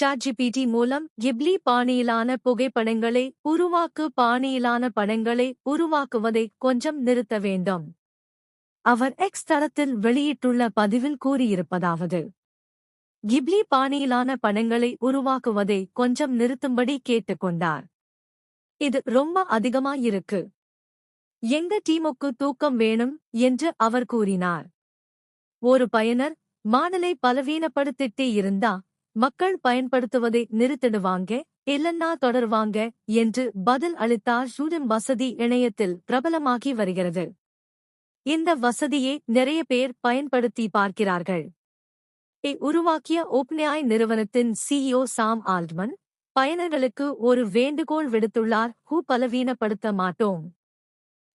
ChatGPT மூலம் Ghibli பாணியிலான புகைப்படங்களை உருவாக்கு பாணியிலான படங்களை உருவாக்குவதை கொஞ்சம் நிறுத்த வேண்டும். அவர் எக்ஸ் தளத்தில் வெளியிட்டுள்ள பதிவில் கூறியிருப்பதாவது கிப்லி பாணியிலான படங்களை உருவாக்குவதை கொஞ்சம் நிறுத்தும்படி கேட்டுக்கொண்டார். இது ரொம்ப அதிகமாயிருக்கு. எங்க டீமுக்கு தூக்கம் வேணும்? என்று அவர் கூறினார். ஒரு பயனர் மாடலை பலவீனப்படுத்திட்டே இருந்தா மக்கள் பயன்படுத்துவதை நிறுத்திடுவாங்க இல்லன்னா தொடர்வாங்க என்று பதில் அளித்தார் ஷூடும் வசதி இணையத்தில் பிரபலமாகி வருகிறது. இந்த வசதியை நிறைய பேர் பயன்படுத்தி பார்க்கிறார்கள். இ உருவாக்கிய ஓப்னியாய் நிறுவனத்தின் சிஇஓ சாம் ஆல்ட்மன் பயனர்களுக்கு ஒரு வேண்டுகோள் விடுத்துள்ளார் ஹூ பலவீனப்படுத்த மாட்டோம்?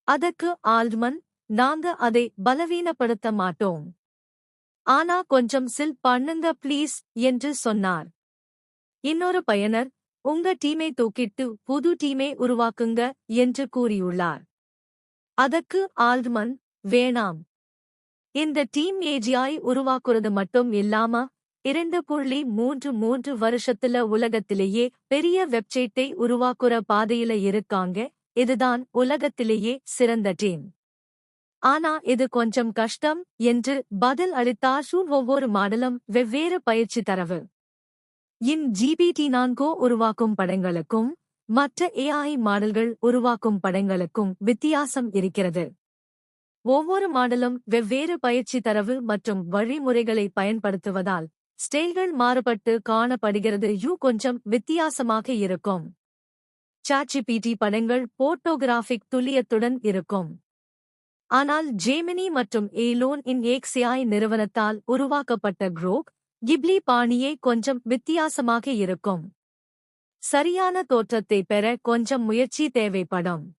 அதற்கு ஆல்ட்மன் நாங்க அதை பலவீனப்படுத்த மாட்டோம். ஆனா கொஞ்சம் சில் பண்ணுங்க ப்ளீஸ் என்று சொன்னார். இன்னொரு பயனர் உங்க டீமை தூக்கிட்டு புது டீமை உருவாக்குங்க என்று கூறியுள்ளார். அதற்கு ஆல்ட்மன் வேணாம். இந்த டீம் ஏஜியாய் உருவாக்குறது மட்டும் இல்லாம இரண்டு புள்ளி மூன்று மூன்று வருஷத்துல உலகத்திலேயே பெரிய வெப்சைட்டை உருவாக்குற பாதையில இருக்காங்க இதுதான் உலகத்திலேயே சிறந்த டீம். ஆனா இது கொஞ்சம் கஷ்டம் என்று பதில் அளித்தார் ஷூன் ஒவ்வொரு மாடலும் வெவ்வேறு பயிற்சி தரவு. இன் ஜிபிடி நான்கோ உருவாக்கும் படங்களுக்கும் மற்ற ஏஐ மாடல்கள் உருவாக்கும் படங்களுக்கும் வித்தியாசம் இருக்கிறது. ஒவ்வொரு மாடலும் வெவ்வேறு பயிற்சி தரவு மற்றும் வழிமுறைகளை பயன்படுத்துவதால் ஸ்டைல்கள் மாறுபட்டு காணப்படுகிறது யூ கொஞ்சம் வித்தியாசமாக இருக்கும். சாட்ஜிபிடி படங்கள் போட்டோகிராஃபிக் துல்லியத்துடன் இருக்கும். ஆனால் ஜேமினி மற்றும் ஏலோன் இன் ஏக்ஸியாய் நிறுவனத்தால் உருவாக்கப்பட்ட குரோக் கிப்லி பாணியே கொஞ்சம் வித்தியாசமாக இருக்கும். சரியான தோற்றத்தை பெற கொஞ்சம் முயற்சி தேவைப்படும்.